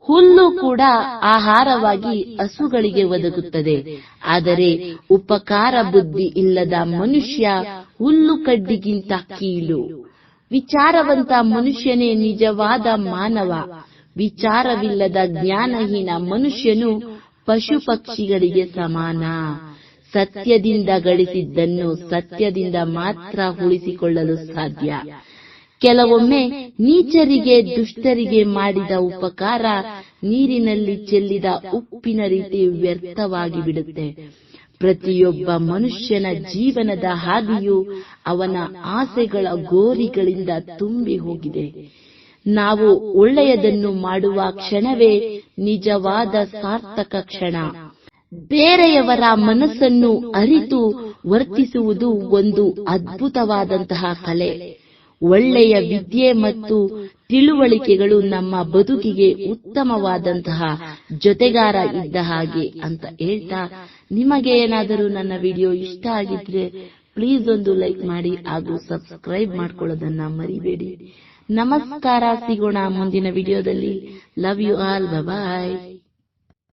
ಹುಲ್ಲು ಕೂಡ ಆಹಾರವಾಗಿ ಹಸುಗಳಿಗೆ ಒದಗುತ್ತದೆ. ಆದರೆ ಉಪಕಾರ ಬುದ್ಧಿ ಇಲ್ಲದ ಮನುಷ್ಯ ಹುಲ್ಲು ಕಡ್ಡಿಗಿಂತ ಕೀಳು. ವಿಚಾರವಂತ ಮನುಷ್ಯನೇ ನಿಜವಾದ ಮಾನವ. ವಿಚಾರವಿಲ್ಲದ ಜ್ಞಾನಹೀನ ಮನುಷ್ಯನು ಪಶು ಪಕ್ಷಿಗಳಿಗೆ ಸಮಾನ. ಸತ್ಯದಿಂದ ಗಳಿಸಿದ್ದನ್ನು ಸತ್ಯದಿಂದ ಮಾತ್ರ ಉಳಿಸಿಕೊಳ್ಳಲು ಸಾಧ್ಯ. ಕೆಲವೊಮ್ಮೆ ನೀಚರಿಗೆ, ದುಷ್ಟರಿಗೆ ಮಾಡಿದ ಉಪಕಾರ ನೀರಿನಲ್ಲಿ ಚೆಲ್ಲಿದ ಉಪ್ಪಿನ ರೀತಿ ವ್ಯರ್ಥವಾಗಿ ಬಿಡುತ್ತೆ. ಪ್ರತಿಯೊಬ್ಬ ಮನುಷ್ಯನ ಜೀವನದ ಹಾದಿಯು ಅವನ ಆಸೆಗಳ ಗೋರಿಗಳಿಂದ ತುಂಬಿ ಹೋಗಿದೆ. ನಾವು ಒಳ್ಳೆಯದನ್ನು ಮಾಡುವ ಕ್ಷಣವೇ ನಿಜವಾದ ಸಾರ್ಥಕ ಕ್ಷಣ. ಬೇರೆಯವರ ಮನಸ್ಸನ್ನು ಅರಿತು ವರ್ತಿಸುವುದು ಒಂದು ಅದ್ಭುತವಾದಂತಹ ಕಲೆ. ಒಳ್ಳೆಯ ವಿದ್ಯೆ ಮತ್ತು ತಿಳುವಳಿಕೆಗಳು ನಮ್ಮ ಬದುಕಿಗೆ ಉತ್ತಮವಾದಂತಹ ಜೊತೆಗಾರ ಇದ್ದ ಹಾಗೆ ಅಂತ ಹೇಳ್ತಾ, ನಿಮಗೆ ಏನಾದರೂ ನನ್ನ ವಿಡಿಯೋ ಇಷ್ಟ ಆಗಿದ್ರೆ ಪ್ಲೀಸ್ ಒಂದು ಲೈಕ್ ಮಾಡಿ ಹಾಗೂ ಸಬ್ಸ್ಕ್ರೈಬ್ ಮಾಡ್ಕೊಳ್ಳೋದನ್ನ ಮರಿಬೇಡಿ. ನಮಸ್ಕಾರ, ಸಿಗೋಣ ಮುಂದಿನ ವಿಡಿಯೋದಲ್ಲಿ. Love you all bye